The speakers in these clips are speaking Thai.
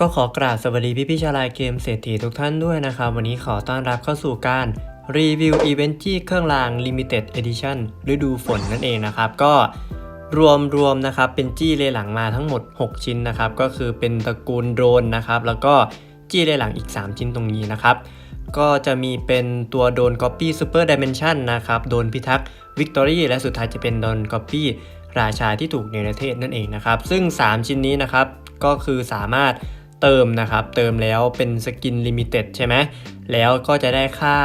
ก็ขอกราบสวัสดีพี่พี่ชาลน์เกมเศรษฐีทุกท่านด้วยนะครับ วันนี้ขอต้อนรับเข้าสู่การรีวิวอีเวนต์ที่เครื่องราง Limited Edition ฤดูฝนนั่นเองนะครับ ก็รวมรวมนะครับเป็นจี้เลหลังมาทั้งหมด 6 ชิ้นนะครับ ก็คือเป็นตระกูลโดรนนะครับ แล้วก็จี้เลหลังอีก 3 ชิ้นตรงนี้นะครับ ก็จะมีเป็นตัวโดน Copy Super Dimension นะครับโดนพิทักษ์ Victory และสุดท้ายจะเป็นโดน Copy ราชาที่ถูกในประเทศนั่นเองนะครับ ซึ่ง 3 ชิ้นนี้นะครับก็คือสามารถ เติมนะครับ เติมแล้วเป็นสกินลิมิเต็ดใช่ไหมแล้วก็จะได้ค่า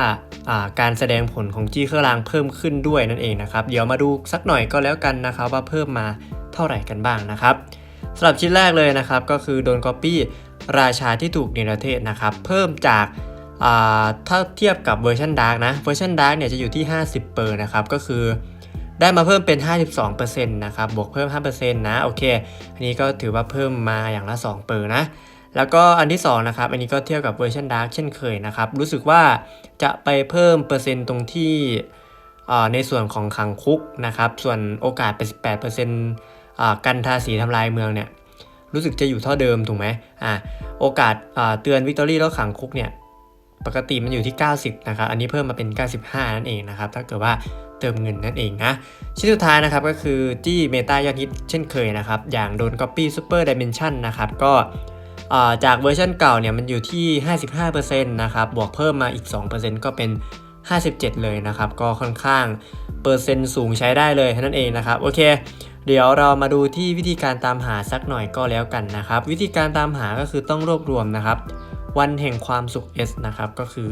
าการแสดงผลของจี้เครื่องรางเพิ่มขึ้นด้วยนั่นเองนะครับ เดี๋ยวมาดูสักหน่อยก็แล้วกันนะครับ ว่าเพิ่มมาเท่าไหร่กันบ้างนะครับสำหรับชิ้นแรกเลยนะครับ ก็คือโดน Copy ราชาที่ถูกในประเทศนะครับ เพิ่มจากาถ้าเทียบกับเวอร์ชันดาร์กนะเวอร์ชันดาร์กเนี่ยจะอยู่ที่ 50เปอร์นะครับก็คือได้มาเพิ่มเป็น 52%นะครับบวกเพิ่ม 5%นะโอเค อันนี้ก็ถือว่าเพิ่มมาอย่างละ2เปอร์นะ แล้วก็อันที่2นะครับอันนี้ก็เทียบกับเวอร์ชันดาร์กเช่นเคยนะครับรู้สึกว่าจะไปเพิ่มเปอร์เซ็นต์ตรงที่ในส่วนของขังคุกนะครับส่วนโอกาสเป็น18%อ่ากันทาสีทำลายเมืองเนี่ยรู้สึกจะอยู่เท่าเดิมถูกไหมอ่าโอกาสเตือนวิกตอรี่แล้วขังคุกเนี่ยปกติมันอยู่ที่ 90 นะครับ อันนี้เพิ่มมาเป็น 95 นั่นเองนะครับ ถ้าเกิดว่าเติมเงินนั่นเองนะ ชิ้นสุดท้ายนะครับก็คือจี้เมตายอดฮิตเช่นเคยนะครับ อย่างโดน Copy Super Dimension นะครับ ก็ จากเวอร์ชันเก่าเนี่ยมันอยู่ที่ 55%นะครับบวกเพิ่มมาอีก 2%ก็เป็น 57 เลยนะครับ ก็ค่อนข้างเปอร์เซ็นต์สูงใช้ได้เลยนั่นเองนะครับโอเคเดี๋ยวเรามาดูที่วิธีการตามหาสักหน่อยก็แล้วกันนะครับ วิธีการตามหาก็คือต้องรวบรวมนะครับ วันแห่งความสุข S นะครับก็คือ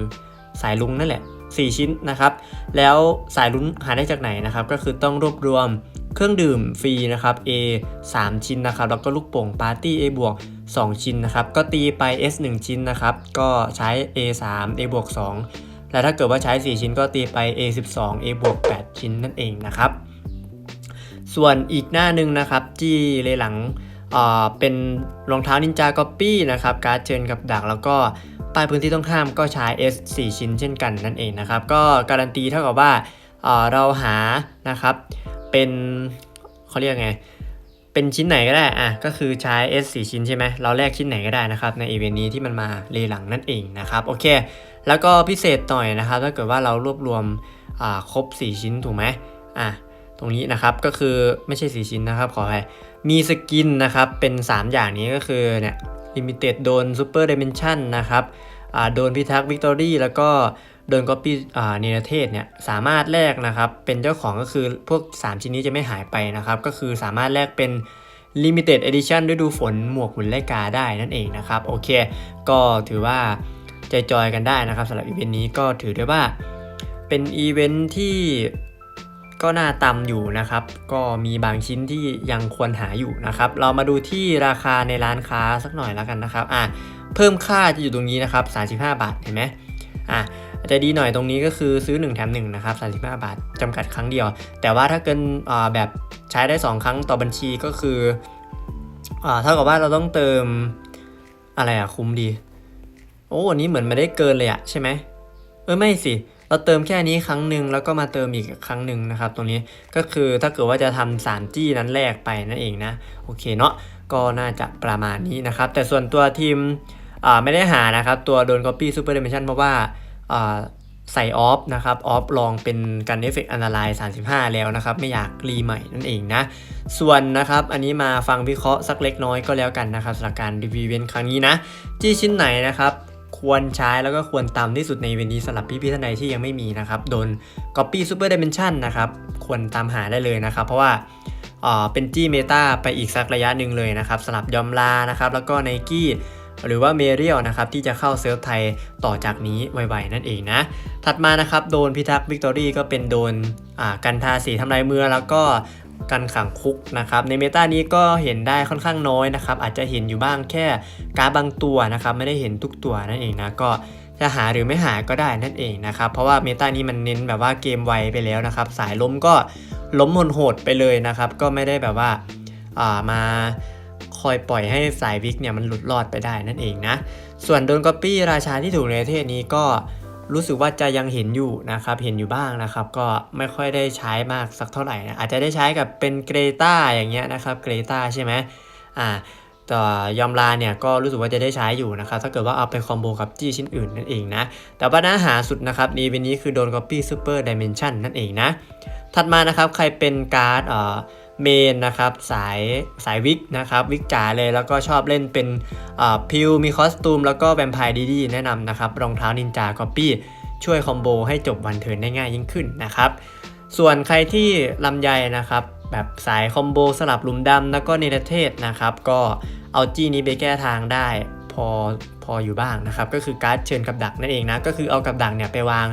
สายลุงนั่นแหละ 4 ชิ้นนะครับ แล้วสายลุงหาได้จากไหนนะครับ ก็คือต้องรวบรวมเครื่องดื่มฟรีนะครับ A 3 ชิ้นนะครับ แล้วก็ลูกโป่งปาร์ตี้ A บวก 2 ชิ้นนะครับ ก็ตีไป S 1 ชิ้นนะครับ ก็ใช้ A 3 A บวก2และถ้าเกิดว่าใช้ 4 ชิ้นก็ตีไป A 12 A บวก8ชิ้นนั่นเองนะครับ ส่วนอีกหน้าหนึ่งนะครับ จี้เลยหลังเป็นรองเท้านินจาก็ปี้นะครับ การ์ดเชิญกับดักแล้วก็ป้ายพื้นที่ต้องห้ามก็ใช้ S 4 ชิ้นเช่นกันนั่นเองนะครับ ก็การันตีเท่ากับว่าอ่าเราหานะครับเป็นเขาเรียกไง เป็นชิ้นไหนก็ได้อะก็คือใช้ S 4ชิ้นใช่ไหมเราแลกชิ้นไหนก็ได้นะครับในอีเวนต์นี้ที่มันมาเลหลังนั่นเองนะครับโอเค แล้วก็พิเศษหน่อยนะครับถ้าเกิดว่าเรารวบรวมอ่าครบ 4 ชิ้นถูกไหมอะตรงนี้นะครับก็คือไม่ใช่ 4 ชิ้นนะครับขออภัยมีสกินนะครับเป็น 3 อย่างนี้ก็คือเนี่ยลิมิเต็ดโดนซูเปอร์ดิเมนชันนะครับอ่าโดนพิทักษ์วิกตอรี่แล้วก็ โดนก๊อปปี้อ่าเนรเทศเนี่ยสามารถแลกนะครับเป็นเจ้าของก็คือพวก 3 ชิ้นนี้จะไม่หายไปนะครับก็คือสามารถแลกเป็น Limited Edition ฤดูฝนหมวกหุ่นไลกาได้นั่นเองนะครับโอเคก็ถือว่าใจจอยกันได้นะครับสำหรับอีเวนต์นี้ก็ถือได้ว่าเป็นอีเวนต์ที่ก็น่าตำอยู่นะครับ ก็มีบางชิ้นที่ยังควรหาอยู่นะครับ เรามาดูที่ราคาในร้านค้าสักหน่อยแล้วกันนะครับอะเพิ่มค่าจะอยู่ตรงนี้นะครับ 35 บาทเห็นไหมอะ จะดีหน่อยตรงนี้ก็คือซื้อ 1 แถม1นะครับ35 บาทจำกัดครั้งเดียว แต่ว่าถ้าเกินแบบใช้ได้ 2 ครั้งต่อบัญชีก็คืออ่าเท่ากับว่าเราต้องเติมอะไรอะคุ้มดี โอ้อันนี้เหมือนไม่ได้เกินเลยอะใช่ไหมเออไม่สิเราเติมแค่นี้ครั้งหนึ่งแล้วก็มาเติมอีกครั้งหนึ่งนะครับ ตรงนี้ก็คือถ้าเกิดว่าจะทำสามจี้นั้นแรกไปนั่นเองนะโอเคเนาะก็น่าจะประมาณนี้นะครับ แต่ส่วนตัวทีมไม่ได้หานะครับ ตัวโดน Copy Super Dimension เพราะว่า ใส่ออฟนะครับออฟลองเป็นกันเอฟเฟกต์อันตราย35 แล้วนะครับ ไม่อยากรีใหม่นั่นเองนะ ส่วนนะครับ อันนี้มาฟังวิเคราะห์สักเล็กน้อยก็แล้วกันนะครับสำหรับการรีวิวเวนครั้งนี้นะ จี้ชิ้นไหนนะครับ ควรใช้แล้วก็ควรตามที่สุดในเวนนี้สำหรับพี่ๆท่านใดที่ยังไม่มีนะครับ โดน Copy Super Dimension นะครับ ควรตามหาได้เลยนะครับ เพราะว่าอ่าเป็นจี้เมตาไปอีกสักระยะหนึ่งเลยนะครับสำหรับยอมลานะครับแล้วก็ไนกี้ หรือว่าเมเรียลนะครับที่จะเข้าเซิร์ฟไทยต่อจากนี้ไวๆนั่นเองนะ ถัดมานะครับโดนพิทักษ์วิกตอรี่ก็เป็นโดนกันทาสีทำลายเมืองแล้วก็กันขังคุกนะครับในเมตานี้ก็เห็นได้ค่อนข้างน้อยนะครับอาจจะเห็นอยู่บ้างแค่การบางตัวนะครับไม่ได้เห็นทุกตัวนั่นเองนะก็จะหาหรือไม่หาก็ได้นั่นเองนะครับเพราะว่าเมตานี้มันเน้นแบบว่าเกมไวไปแล้วนะครับสายล้มก็ล้มโหดไปเลยนะครับก็ไม่ได้แบบว่าอ่ามา คอยปล่อยให้สายวิกเนี่ยมันหลุดรอดไปได้นั่นเองนะ ส่วนโดนก๊อปปี้ราชาที่ถูกในประเทศนี้ก็รู้สึกว่าจะยังเห็นอยู่นะครับ เห็นอยู่บ้างนะครับ ก็ไม่ค่อยได้ใช้มากสักเท่าไหร่นะ อาจจะได้ใช้กับเป็นเกรตาอย่างเงี้ยนะครับ เกรตาใช่ไหมอ่าต่อยอมลาเนี่ยก็รู้สึกว่าจะได้ใช้อยู่นะครับ ถ้าเกิดว่าเอาไปคอมโบกับจี้ชิ้นอื่นนั่นเองนะ แต่ว่าหาหาสุดนะครับนี้เป็นนี้คือโดน Copy Super Dimension นั่นเองนะ ถัดมานะครับใครเป็นการ์ดเอ่อ เมนนะครับสายสายวิกนะครับวิกจ๋าเลยแล้วก็ชอบเล่นเป็นพิวมีคอสตูม แล้วก็แวมไพร์ดีๆแนะนำนะครับรองเท้านินจากอปปี้ช่วยคอมโบให้จบวันเทินได้ง่ายยิ่งขึ้นนะครับส่วนใครที่ลำไยนะครับแบบสายคอมโบสลับลุมดำแล้วก็เนรเทศนะครับก็เอาจี้นี้ไปแก้ทางได้พอพออยู่บ้างนะครับก็คือการ์ดเชิญกับดักนั่นเองนะก็คือเอากับดักเนี่ยไปวาง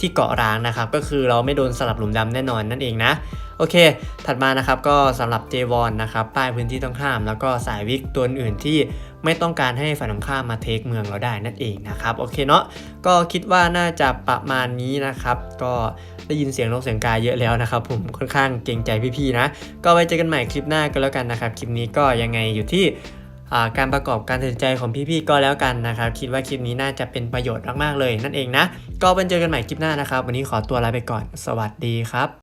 ที่เกาะร้างนะครับก็คือเราไม่โดนสลับหลุมดำแน่นอนนั่นเองนะโอเค ถัดมานะครับก็สำหรับเจวอนนะครับป้ายพื้นที่ต้องห้าม แล้วก็สายวิกตัวอื่นที่ไม่ต้องการให้ฝ่ายตรงข้ามมาเทคเมืองเราได้นั่นเองนะครับโอเคเนาะก็คิดว่าน่าจะประมาณนี้นะครับ ก็ได้ยินเสียงนกเสียงกาเยอะแล้วนะครับ ผมค่อนข้างเกรงใจพี่ๆนะ ก็ไว้เจอกันใหม่คลิปหน้ากันแล้วกันนะครับ คลิปนี้ก็ยังไงอยู่ที่าการประกอบการตัดสินใจของพี่ๆก็แล้วกันนะครับ คิดว่าคลิปนี้น่าจะเป็นประโยชน์มากๆเลยนั่นเองนะ ก็เป็นเจอกันใหม่คลิปหน้านะครับ วันนี้ขอตัวลาไปก่อน สวัสดีครับ